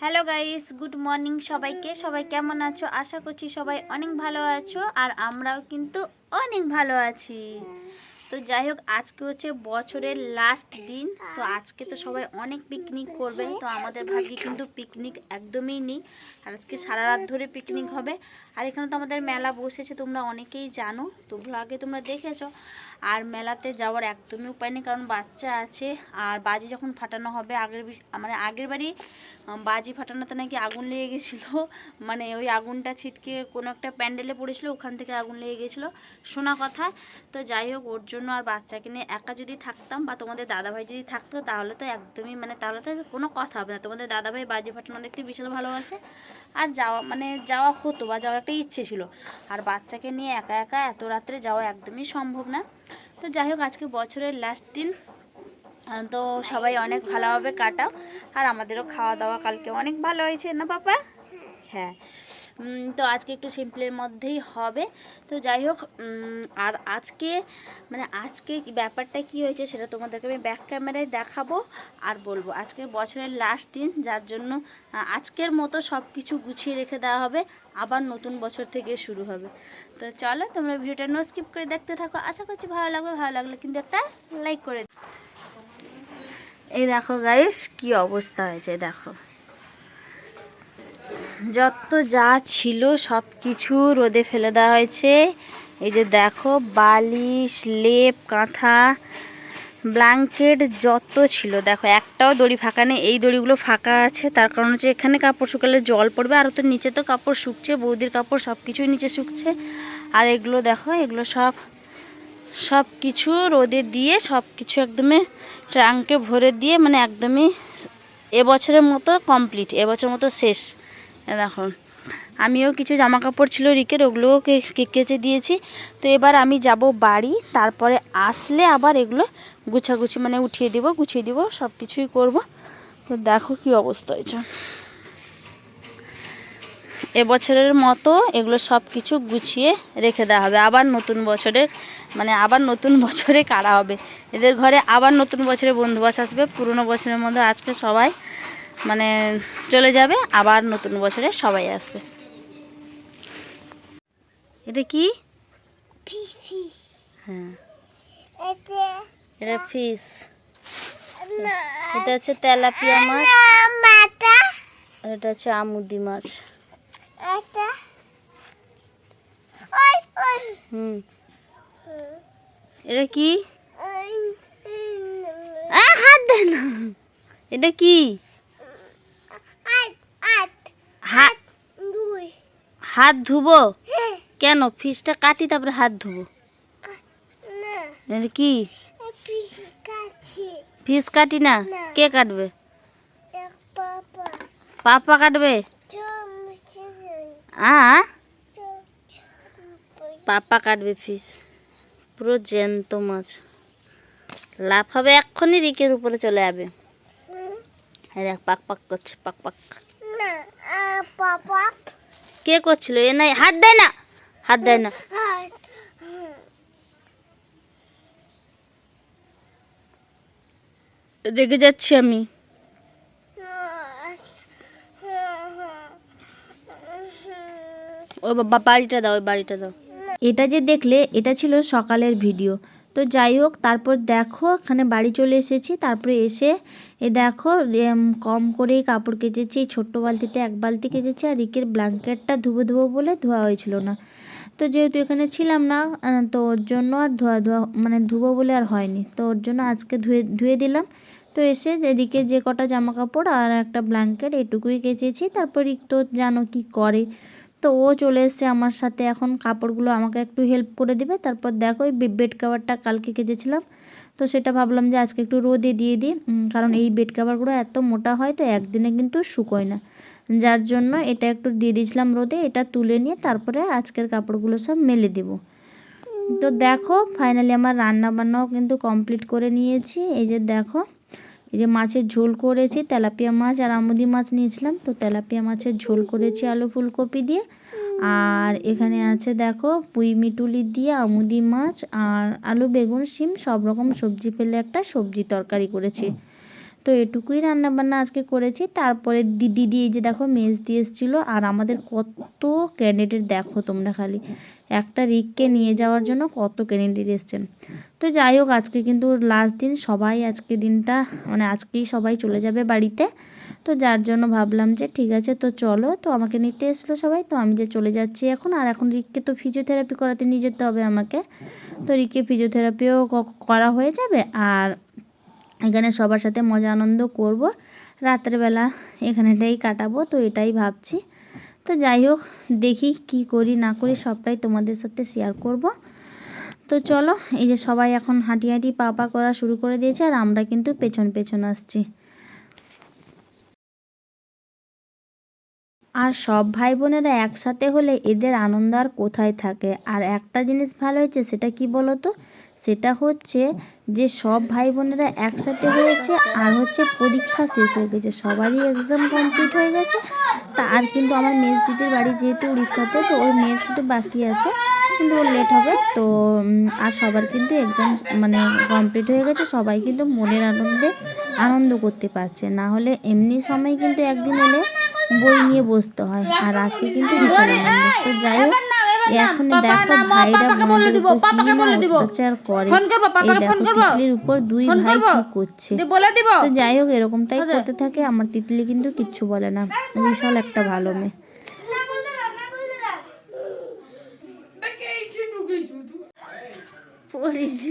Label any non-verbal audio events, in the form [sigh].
Hello guys, good morning সবাইকে। সবাই কেমন আছো? আশা করছি সবাই অনেক ভালো আছো, আর আমরাও কিন্তু অনেক ভালো আছি। তো যাই হোক, আজকে হচ্ছে বছরের লাস্ট দিন। তো আজকে তো সবাই অনেক পিকনিক করবে তো আমাদের ভাগ্যে কিন্তু পিকনিক একদমই নেই। আর আজকে সারা রাত ধরে পিকনিক হবে। আর এখানে তো আমাদের মেলা বসেছে, তোমরা অনেকেই জানো। তো আগে তোমরা দেখেছ। আর মেলাতে যাওয়ার একদমই উপায় নেই, কারণ বাচ্চা আছে। আর বাজি যখন ফাটানো হবে, আগের মানে আগের বাড়ি বাজি ফাটানোতে নাকি আগুন লেগে গেছিল। [laughs] মানে ওই আগুনটা ছিটকে কোনো একটা প্যান্ডেলে পড়েছিল, ওখান থেকে আগুন লেগে গেছিল। শোনা কথা। তো যাই হোক, ওর জন্য আর বাচ্চাকে নিয়ে একা যদি থাকতাম বা তোমাদের দাদাভাই যদি থাকতো, তাহলে তো একদমই মানে তাহলে তো কোনো কথা হবে না। তোমাদের দাদাভাই বাজি ফাটানো দেখতে বিশাল ভালোবাসে আর যাওয়া মানে যাওয়া হতো বা যাওয়ার একটা ইচ্ছে ছিল। আর বাচ্চাকে নিয়ে একা একা এত রাত্রে যাওয়া একদমই সম্ভব না। তো যাই হোক, আজকে বছরের লাস্ট দিন। তো সবাই অনেক ভালোভাবে কাটাও। আর আমাদেরও খাওয়া দাওয়া কালকে অনেক ভালো হয়েছে, না পাপা? হ্যাঁ। তো আজকে একটু সিম্পলের মধ্যেই হবে। তো যাই হোক আর আজকে মানে আজকে ব্যাপারটা কি হয়েছে সেটা তোমাদেরকে আমি ব্যাক ক্যামেরায় দেখাবো আর বলব। আজকে বছরের লাস্ট দিন, যার জন্য আজকের মতো সব কিছু গুছিয়ে রেখে দেওয়া হবে। আবার নতুন বছর থেকে শুরু হবে। তো চলো, তোমরা ভিডিওটা নো স্কিপ করে দেখতে থাকো। আশা করছি ভালো লাগবে, ভালো লাগলে কিন্তু একটা লাইক করে। এই দেখো গাইস কি অবস্থা হয়েছে, দেখো। যত যা ছিল সব কিছু রোদে ফেলে দেওয়া হয়েছে। এই যে দেখো, বালিশ, লেপ, কাঁথা, ব্ল্যাঙ্কেট যত ছিল। দেখো, একটাও দড়ি ফাঁকা নেই। এই দড়িগুলো ফাঁকা আছে। তার কারণ হচ্ছে এখানে কাপড় শুকালে জল পড়বে। আর তো নিচে তো কাপড় শুকছে, বৌদির কাপড় সব কিছুই নিচে শুকছে। আর এগুলো দেখো, এগুলো সব সব কিছু রোদে দিয়ে সব কিছু একদমই ট্রাঙ্কে ভরে দিয়ে মানে একদমই এবছরের মতো কমপ্লিট এবছর মতো শেষ। দেখো, আমিও কিছু জামা কাপড় ছিল রিকের, ওগুলোও কেচে দিয়েছি। তো এবার আমি যাব বাড়ি, তারপরে আসলে আবার এগুলো গুছাগুছি মানে উঠিয়ে দিব, গুছিয়ে দিব সব কিছুই করব। তো দেখো কি অবস্থা হয়েছে। এবছরের মতো এগুলো সব কিছু গুছিয়ে রেখে দেওয়া হবে। আবার নতুন বছরে মানে আবার নতুন [laughs] বছরে কারা হবে? এদের ঘরে আবার নতুন বছরে বন্ধুবাস আসবে। পুরনো বছরের মধ্যে আজকে সবাই মানে চলে যাবে আবার নতুন বছরে সবাই আসবে। এটা কি. হ্যাঁ। এটা ফিস এটা হচ্ছে তেলাপিয়া মাছ। এটা হচ্ছে আমুদি মাছ. হুম। এটা কি? হাত দে না। এটা কি? হাত ধুবো? কেন? ফিসটা কাটি তারপরে হাত ধুবো. কি? ফিস কাটি না? না। কে কাটবে. পাপা। কাটবে. আ? পাপা কাটবে ফিস। পুরো জ্যান্ত মাছ। লাফাবে এক্ষুনি রিকের উপরে চলে যাবে। দেখ পাক পাক করছে পাক পাক। Na. Ah, papa. কে করছিল? এ নাই, হাত দেয় না, হাত দেয় না। রেগে যাচ্ছি আমি। ওই বাবা, বাড়িটা দাও, ওই বাড়িটা দাও। এটা যে দেখলে, এটা ছিল সকালের ভিডিও। তো যাই হোক, তারপর দেখো, এখানে বাড়ি চলে এসেছি। তারপরে এসে এ দেখো কম করেই কাপড় কেচেছি। ছোট্ট বালতিতে এক বালতি কেচেছি আর রিকের ব্ল্যাঙ্কেটটা ধুবো ধুবো বলে ধোয়া হয়েছিল না। তো যেহেতু এখানে ছিলাম না তো ওর জন্য আর ধোয়া ধোয়া মানে ধুবো বলে আর হয়নি। তো ওর জন্য আজকে ধুয়ে ধুয়ে দিলাম। তো এসে এদিকে যে কটা জামা কাপড় আর একটা ব্ল্যাঙ্কেট, এটুকুই কেচেছি। তারপর রিক তো জানো কি করে। তো ও চলে এসছে আমার সাথে। এখন কাপড়গুলো আমাকে একটু হেল্প করে দিবে। তারপর দেখো ওই বেড কাভারটা কালকে কেচেছিলাম। তো সেটা ভাবলাম যে আজকে একটু রোদে দিয়ে দিই। কারণ এই বেড কাভারগুলো এত মোটা হয় তো একদিনে কিন্তু শুকোয় না। যার জন্য এটা একটু দিয়ে দিয়েছিলাম রোদে, এটা তুলে নিয়ে তারপরে আজকের কাপড়গুলো সব মেলে দেবো। তো দেখো ফাইনালি আমার রান্না বান্নাও কিন্তু কমপ্লিট করে নিয়েছি। এই যে দেখো এই যে মাছের ঝোল করেছি, তেলাপিয়া মাছ আর আমুদি মাছ নিয়েছিলাম, তো তেলাপিয়া মাছের ঝোল করেছি আলু ফুলকপি দিয়ে। আর এখানে আছে দেখো পুঁই মিটুলি দিয়ে আমুদি মাছ আর আলু, বেগুন, শিম সব রকম সবজি ফেলে একটা সবজি তরকারি করেছি। তো এটুকুই রান্না বান্না আজকে করেছি। তারপরে দিদি এই যে দেখো মেজ দিয়ে এসেছিল, আর আমাদের কত ক্যান্ডিডেট দেখো তোমরা খালি। একটা রিককে নিয়ে যাওয়ার জন্য কত ক্যান্ডিডেট এসছেন। তো যাই হোক, আজকে কিন্তু লাস্ট দিন সবাই আজকে দিনটা মানে আজকেই সবাই চলে যাবে বাড়িতে। তো যার জন্য ভাবলাম যে ঠিক আছে, তো চলো। তো আমাকে নিতে এসলো সবাই, তো আমি যে চলে যাচ্ছি এখন, আর এখন রিককে তো ফিজিওথেরাপি করাতে নিয়ে যেতে হবে আমাকে। তো রিককে ফিজিওথেরাপিও করা হয়ে যাবে, আর এখানে সবার সাথে মজা আনন্দ করব। রাত্রেবেলা এখানেটাই কাটাবো, তো এটাই ভাবছি। তো যাই হোক, দেখি কি করি, না করি সবটাই তোমাদের সাথে শেয়ার করব। তো চলো, এই যে সবাই এখন হাঁটি হাঁটি পা পা করা শুরু করে দিয়েছে, আর আমরা কিন্তু পেছন পেছন আসছি। আর সব ভাই বোনেরা একসাথে হলে এদের আনন্দ আর কোথায় থাকে? আর একটা জিনিস ভালো হয়েছে, সেটা কি বলো তো সেটা হচ্ছে যে সব ভাই বোনেরা একসাথে হয়েছে আর হচ্ছে পরীক্ষা শেষ হয়ে গেছে। সবারই এক্সাম কমপ্লিট হয়ে গেছে। তা আর কিন্তু আমার মেজ দিদির বাড়ি যেহেতু উড়িষ্যাতে তো ওর মেয়ের শুধু বাকি আছে। কিন্তু ওর লেট হবে তো আর সবার কিন্তু এক্সাম মানে কমপ্লিট হয়ে গেছে। সবাই কিন্তু মনের আনন্দে আনন্দ করতে পারছে। না হলে এমনি সময় কিন্তু একদিন এলে বই নিয়ে বসতে হয়। আর আজকে কিন্তু বিশাল আনন্দ তো যাই হোক এখন দেখো ভাইরা বন্ধুদেরকে কি অত্যাচার করে। ফোন করব পাপাকে ফোন করব। তিতলির উপর দুই ভাই কি করছে? বলে দিব। তো যাই হোক এরকমটাই হ্যাঁ, করতে থাকে আমার তিতলি কিন্তু কিচ্ছু বলে না। বিশাল একটা ভালো মেয়ে। পড়েছি